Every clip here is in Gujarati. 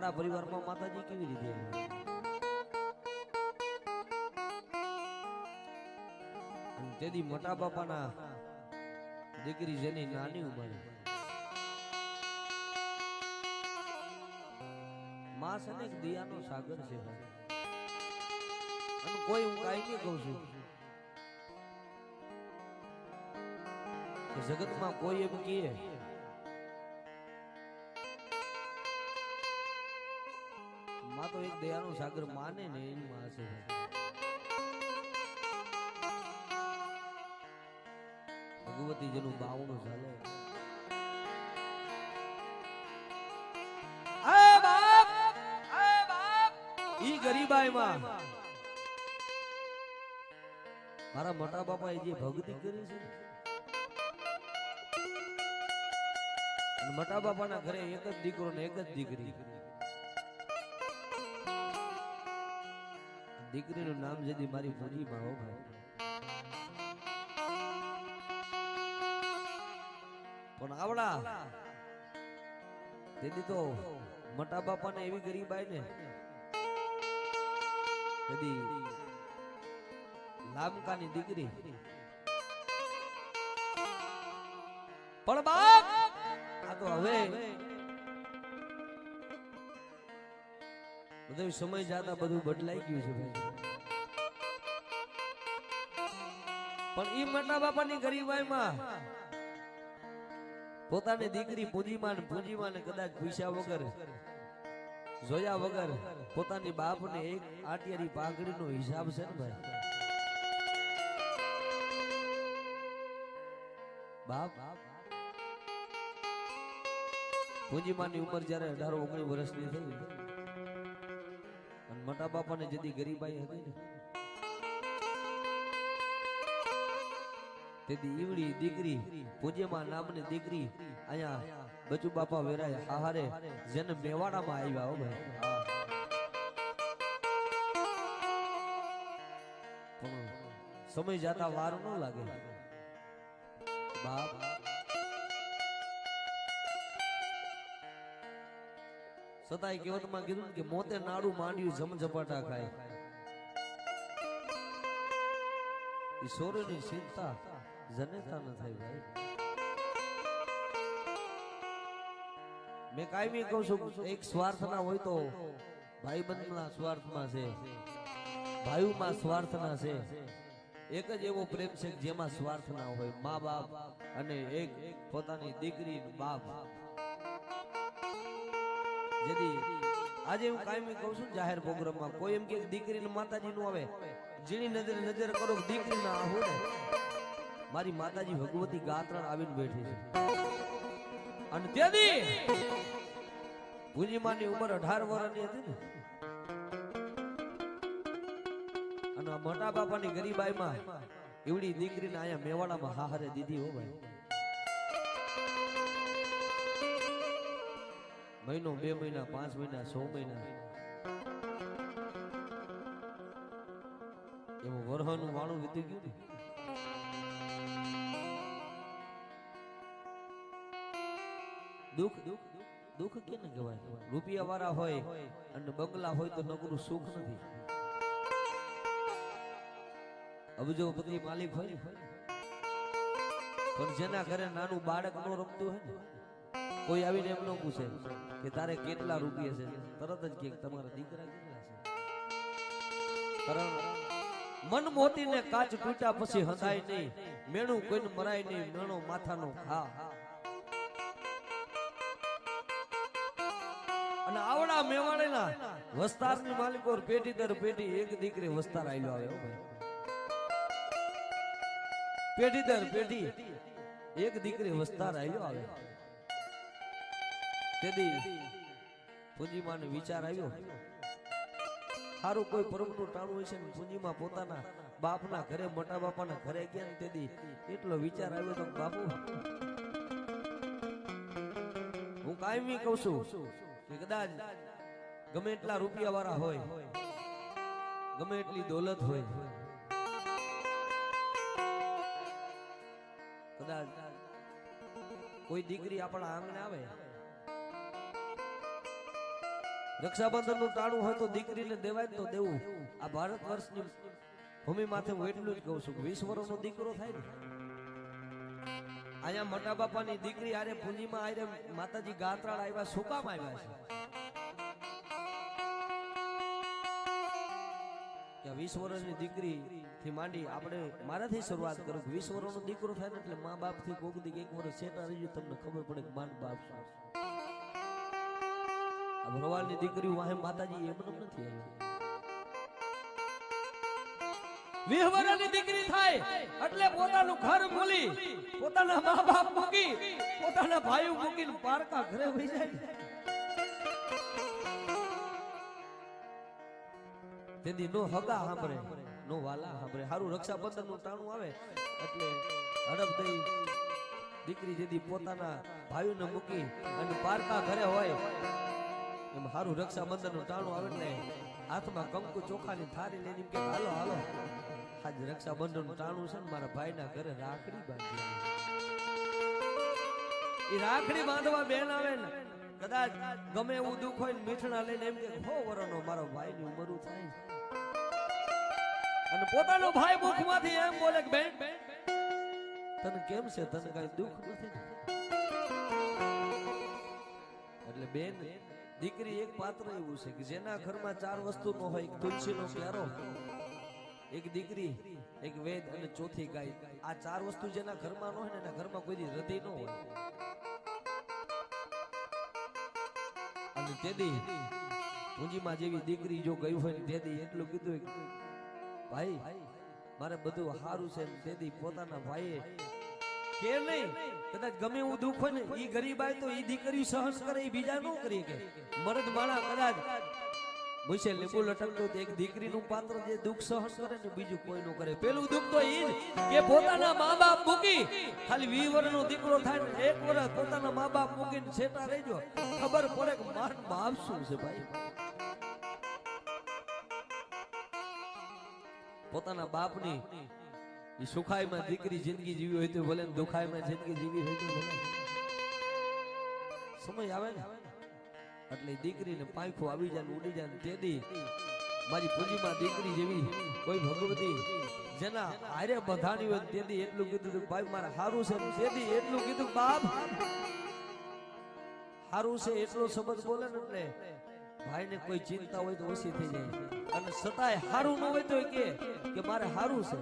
મેવાડા પરિવારમાં માતાજી કેવી રીતે? તેથી મોટા બાપાના દીકરી જેની નાની ઉંમરે માં અને દિયાનો સાગર છે અને કોઈ હું કાંઈ નહીં કહું છું જગતમાં કોઈ એમ કહે માં તો એક દયાનો સાગર માને ને એની માં છે ભગવતી જેનું બાવણું ચાલે. બાપ બાપ. મારા મોટા બાપાએ જે ભક્તિ કરી છે મોટા બાપાના ઘરે એક જ દીકરો ને એક જ દીકરી. દીકરીનું નામ જેથી મારી પૂંજીમાં હો ભાઈ. પણ આવડા. તેથી તો મોટા બાપાને એવી ગરીબાઈ ને. કદી લામકાની દીકરી. પણ બાપ, આ તો હવે બધું સમય જતા બધું બદલાઈ ગયું છે ભાઈ. પણ એ મોટા બાપાની ગરીબાઈમાં પોતાની દીકરી પૂંજીમાં પૂંજીમાં કદાચ પૂછ્યા વગર, જોયા વગર પોતાની બાપને એક આટિયારી પાઘડીનો હિસાબ છે ને ભાઈ. બાપ, પૂંજીમાની ઉંમર જ્યારે અઢાર, ઓગણીસ વર્ષની થઈ મોટા બાપાને જેથી ગરીબાઈ હતી ને તેથી ઈવડી દીકરી પૂજ્યમાં નામની દીકરી અહીંયા બચુ બાપા વેરાય આહારે જેને મેવાડામાં આવ્યા હો ભાઈ. સમય જાતા વાર ન લાગે. બાપ સતાય કહેવતમાં કીધું કે મોતે નાડું માંડ્યું જમઝપાટા ખાય. ઈશ્વરની ચિંતા જનેતા ન થાય ભાઈ. મેં કાયમી કહું છું, એક સ્વાર્થ ના હોય તો ભાઈબંધના સ્વાર્થમાં છે. ભાઈઓમાં સ્વાર્થના છે. એક જ એવો પ્રેમ છે જેમાં સ્વાર્થ ના હોય. મા બાપ અને એક પોતાની દીકરી બાપ. જેથી આજે હું કાયમી કહું છું, જાહેર પ્રોગ્રામમાં કોઈ એમ કે દીકરીને માતાજી નું આવે જીણી નજરે નજર કરો દીકરી ના આવું ને, મારી માતાજી ભગવતી ગાત્રણ આવીને બેઠી છે. અને તેથી પૂંજીમાની ઉંમર અઢાર વર્ષની હતી ને, અને મોટા બાપાની ગરીબાઈમાં એવડી દીકરીને અહીંયા મેવાડામાં હાહરે દીધી હો ભાઈ. મહિનો, બે મહિના, પાંચ મહિના સો મહિના. એવું વરહનું વાણું વીતી ગયું ને. દુઃખ દુઃખ દુઃખ કેને કહેવાય? રૂપિયા વાળા હોય અને બંગલા હોય તો નકરું સુખ નથી. અબજોપતિ માલિક હોય પણ જેના ઘરે નાનું બાળક નો રમતું હોય ને કોઈ આવીને એમ ન પૂછે કે તારે કેટલા રૂપિયા છે? તરત જ કે તમારા દીકરા કેટલા છે? મન મોતીને કાચ તૂટ્યા પછી હસાય નહીં. મેણું કોઈને મરાય નહીં, મેણો માથાનો હા અને આવડા મેવાડેના વસ્તારની માલિકો પેટી દર પેટી એક દીકરી વસ્તાર આવ્યો આવે હો ભાઈ. પેટી દર પેટી એક દીકરી વસ્તાર આવ્યો આવે. તેથી પૂંજીમાં વિચાર આવ્યો. સારું કોઈ પરમનું ટાણું હોય છે ને પૂંજીમાં પોતાના બાપના ઘરે મોટા બાપાના ઘરે ગયા ને તેથી એટલો વિચાર આવ્યો તો બાપુ, હું કાયમી કહું છું કે કદાચ ગમે એટલા રૂપિયા વાળા હોય, ગમે એટલી દોલત હોય, કદાચ કોઈ દીકરી આપણા આંગણે આવે રક્ષાબંધનનું તાણું હોય તો દીકરીને દેવાય તો દેવું. આ ભારત વર્ષની ભૂમિ માથે હું એટલું જ કહું છું વીસ વર્ષનો દીકરો થાય ને. અહીંયા મોટા બાપાની દીકરી આરે પૂંજીમાં આરે માતાજી ગાત્રાળ આવ્યા, શું આવ્યા છે? કે વીસ વર્ષની દીકરી થી માંડી આપણે મારાથી શરૂઆત કરું વીસ વર્ષનો દીકરો થાય ને એટલે મા બાપથી કોક દી એક વર્ષ સેટા તમને ખબર પડે કે માન બાપ શું ભરવાડની દીકરી વાહે માતાજી એમ નથી વિહવરાની દીકરી થાય એટલે પોતાનું ઘર ભૂલી પોતાના મા બાપ મૂકી, પોતાના ભાઈઓ મૂકીને પારકા ઘરે વહી જાય. તેથી નો હગા સાંભળે નો વાલા સાંભળે સારું રક્ષાબંધનનું ટાણું આવે એટલે હડપ થઈ દીકરી જેથી પોતાના ભાઈઓને મૂકી અને પારકા ઘરે હોય. એમ હારું રક્ષાબંધનનું ટાણું આવે એટલે હાથમાં કંકુ ચોખાની થાળી લઈને કે, હાલો હાલો. આજ રક્ષાબંધનનું ટાણું છે ને મારા ભાઈના ઘરે રાખડી બાંધી એ રાખડી બાંધવા બેન આવે ને, કદાચ ગમે એવું દુઃખ હોય ને મીઠણા લઈને એમ કે, હો, વરનો મારો ભાઈ ની ઉંમર થાય? અને પોતાનો ભાઈ મુખમાંથી એમ બોલે કે, બેન, તને કેમ છે? તને કઈ દુઃખ નથી? એટલે બેન દીકરી એક પાત્ર એવું છે કે જેના ઘરમાં ચાર વસ્તુ નો હોય તુલસી નો ક્યારો એક દીકરી, એક વેદ અને ચોથી ગાય. આ ચાર વસ્તુ જેના ઘરમાં ન હોય ને એના ઘરમાં કોઈ હૃદય ન હોય. અને તેદી પૂંજીમાં જેવી દીકરી જો ગઈ હોય ને તેદી એટલું કીધું ભાઈ, મારે બધું સારું છે તેદી પોતાના ભાઈએ કે નહીં. કદાચ ગમે એવું દુઃખ હોય ને એ ગરીબ આય તો એ દીકરી સહન કરે એ બીજા નો કરી કે? મરદ માણા કદાચ મુશે લીંબુ લટકતો એક દીકરીનું પાત્ર જે દુઃખ સહન કરે ને, બીજું કોઈ નું કરે. પેલું દુઃખ તો એ કે પોતાના મા બાપ મૂકી, ખાલી વી વર્ષનો દીકરો થાય ને, એક વર્ષ પોતાના મા બાપ મૂકીને છેટા રહેજો ખબર પડે કે માર બાપ શું છે ભાઈ? પોતાના બાપની ઈ સુખાઈમાં દીકરી જિંદગી જીવી હોય તો ભલે દુખાઈમાં જિંદગી જીવી હોય તો ભલે. સમય આવે ને? એટલે દીકરીને પાંખું આવી જાય ઉડી જાય ને તેદી મારી પૂંજીમાં દીકરી જેવી કોઈ ભગવતી જેના આરે બધાની હોય તે દી એટલું કીધું ભાઈ, મારે સારું છે. તેદી એટલું કીધું બાપ સારું છે એટલો શબ્દ બોલે ને એટલે ભાઈને કોઈ ચિંતા હોય તો ઓછી થઈ જાય. અને સતાય સારું ન હોય તો કે મારે સારું છે.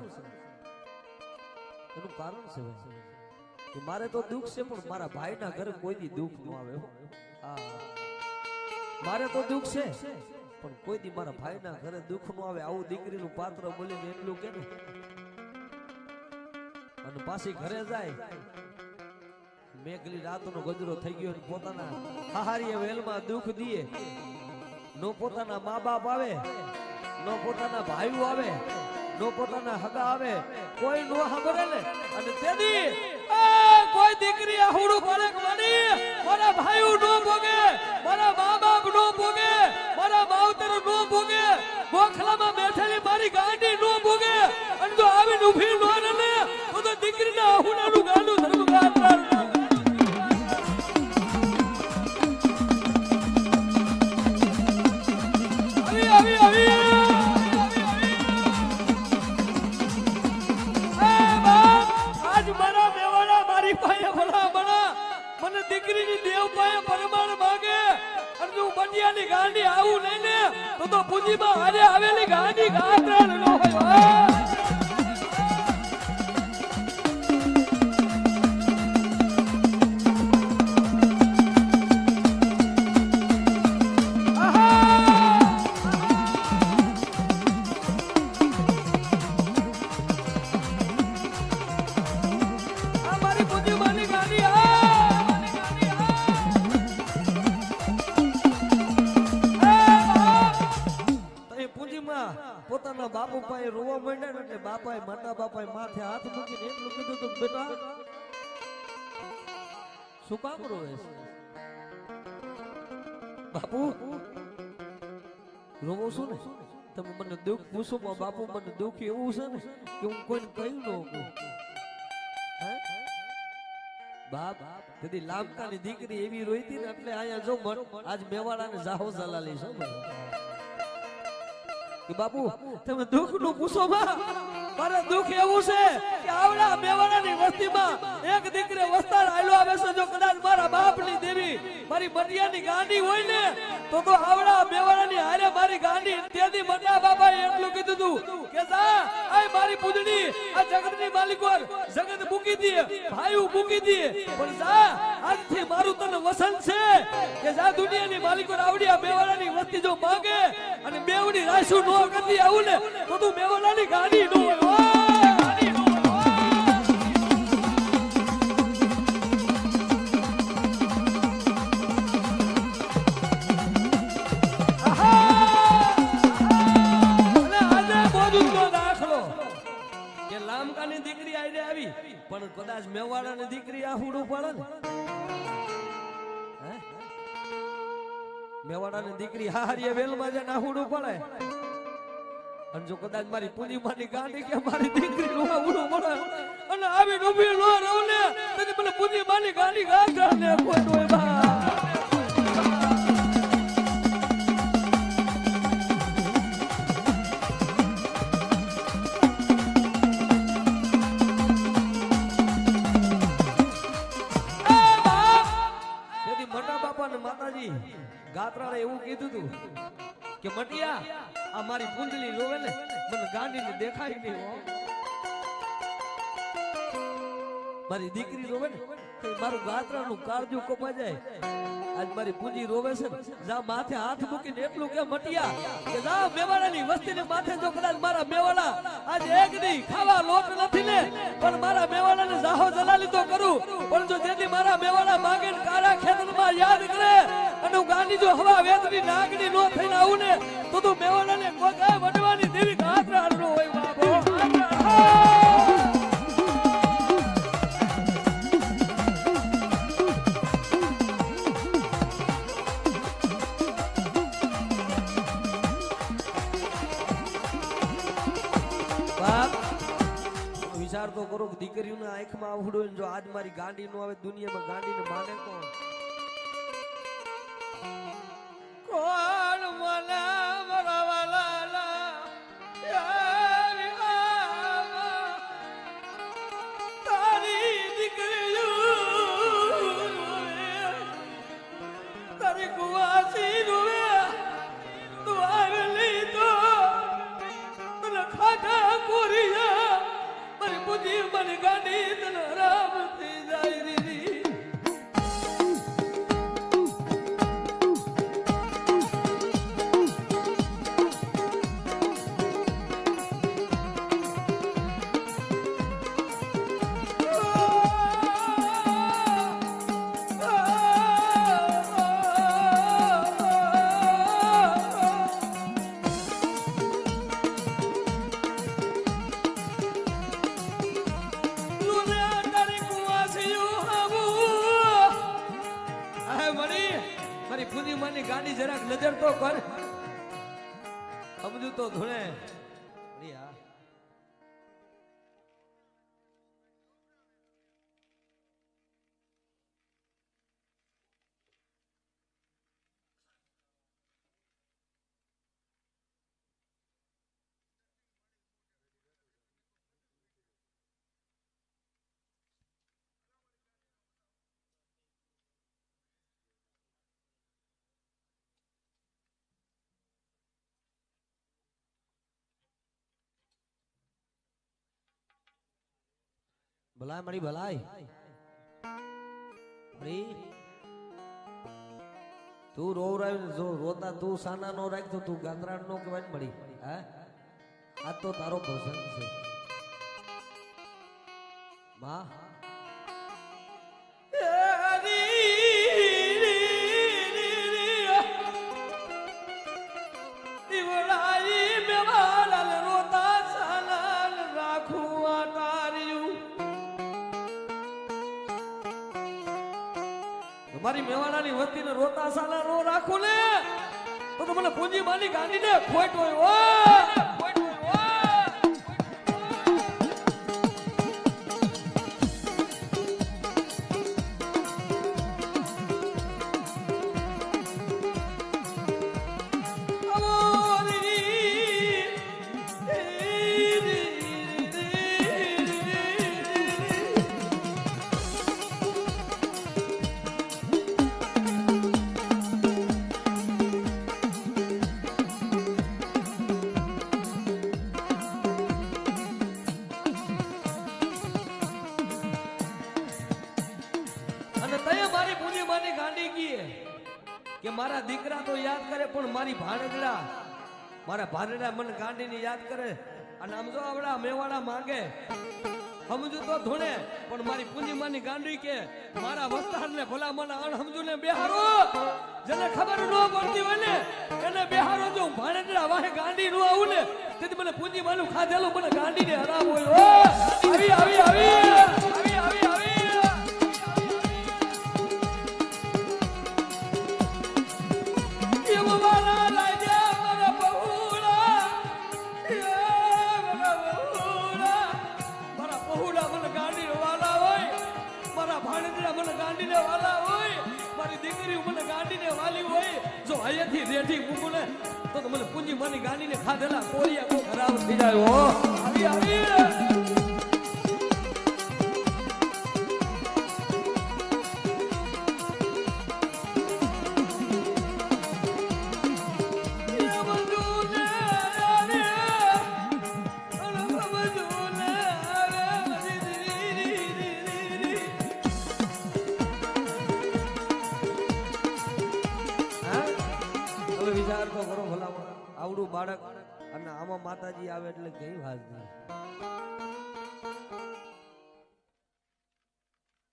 એનું કારણ છે કે મારે તો દુઃખ છે, પણ મારા ભાઈના ઘરે કોઈ દી દુઃખ ન આવે મારે તો દુઃખ છે, પણ કોઈ દી મારા ભાઈના ઘરે દુઃખ ન આવે. આવું દીકરીનું પાત્ર બોલીને એટલું કે અને પાછી ઘરે જાય. મેઘલી રાતનો ગજરો થઈ ગયો અને પોતાના હાહારીએ વેલમાં દુઃખ દીએ નો પોતાના મા બાપ આવે, નો પોતાના ભાઈઓ આવે, નો પોતાના હગા આવે. કોઈ નો સાંભળે ને, અને એ, કોઈ દીકરી આહુડું કરે કે મારી ભાઈઓ નો ભોગે, મારા મા બાપ નો ભોગે, મારા માવતર નો ભોગે, ગોખલામાં બેઠેલી મારી ગાડી નો ભોગે, અને જો આવીને ઊભી નો બંડિયાની ગાંડી આવું લઈને તો તો પૂંજીમાં હારે આવેલી ગાંડી ગાત્રણ નો હોય પોતાના બાપુ પાસે રોવા માંડ્યા ને એટલે બાપાએ માતા બાપાએ માથે હાથ મૂકીને એટલું કીધું તું બેટા, શું કામ રોવે છે? બાપુ, રોવો છું ને તમે મને દુઃખ પૂછો, પણ બાપુ મને દુઃખ એવું છે ને કે હું કોઈને કહી ન હોઉં? બાપ, તેથી લામકાની દીકરી એવી રોઈતી ને એટલે અહીંયા જો આજ મેવાડાને જાહો જલાલી છો. બાપુ, તમે દુઃખનું પૂછો મારે દુઃખ એવું છે કે આવડા મેવડાની વસ્તી માં એક દીકરી વસ્તાર આયલો આવે છે, જો કદાચ મારા બાપની દેવી, મારી મટિયાની ગાંડી હોય ને તો તો આવડા હારે મારી ગાંડી તેથી મોટા બાબા એટલું કીધું તું કે જા, આય મારી પૂજણી આ જગતની માલિકોર, જગત મૂકી દે ભાઈ મૂકી દે, પણ જા, આજથી મારું તને વસન છે કે જા દુનિયાની માલિકોર આવડી આ મેવાડાની વસ્તી જો માંગે અને બેવડી રાશુ નો કરતી આવું ને, તો તું મેવાડાની ગાડી કદાચ મેવાડાની દીકરી આ હુડું પડે ને? મેવાડાની દીકરી હારીએ વેલમાં જઈને આહુડું હુડું પડે. અને જો કદાચ મારી પૂનીમાની ગાંડી કે મારી દીકરી નું આ હુડું પડે. અને આવી ડૂબી લો રવને તને પેલા મને પૂનીમાની ગાંડી ગાંડા ને કોઈ કે મટિયા, આ મારી પૂંજલી રોવે ને, મને ગાંડીને દેખાય નહીં મારી દીકરી રોવે ને મારું ગાત્રાનું કાળજું કપા જાય. આજ મારી પૂંજી રોવે છે જા માથે હાથ મૂકીને એટલું કે, મટિયા, કે જા મેવાડાની વસ્તીને માથે જો કદાચ મારા મેવાડા આજ એક નહીં, ખાવા લોટ નથી ને, પણ મારા મેવાડાને જાહો જલાલી તો કરું. પણ જો જેથી મારા મેવાડા માંગે કાળા કાળા ખેતરમાં યાદ કરે અને ગાંડી જો હવા વેદની નાગની નો થઈને આવું ને, તો તું મેવાડાને કોઈ વડવાની દેવી ગાત્રા નો હોય બાબો વિચાર તો કરો દીકરીઓના આંખમાં આવડો જો આજ મારી ગાંડી નો આવે, દુનિયામાં ગાંડીને માને કોણ? કોણ મને કર. સમજુ તો ધોણે. ભલાય મારી ભલાય. મારી. તું રોવરાવ જો રોતા તું સાના નો રાખતો તું ગાંદરા નો કહેવાય ને મળી હે? આ તો તારો પ્રસંગ છે. માં તમારી મેવાડાની વસ્તીને રોતા સાલા નો રાખું ને? તો તો મને પૂંજી માની ગાંડીને ખોટ હોય ઓ કે મારા દીકરા તો યાદ કરે, પણ મારી ભાડેડા મારા ભાણેડા મને ગાંડીને યાદ કરે. અને આમ જો આવડા મેવાડા માંગે, સમજુ તો ધોણે, પણ મારી પૂંજીમાની ગાંડી કે મારા વસ્તારને ભલા મને અણ સમજુ ને બેહારો જેને ખબર ન પડતી હોય ને, એને બેહારો જો ભાણેડા વાહે ગાંડી નો આવું ને, તેથી મને પૂંજીમાનું ખાધેલું મને ગાંડીને હરામ હોય આવે એટલે કઈ વાત નહીં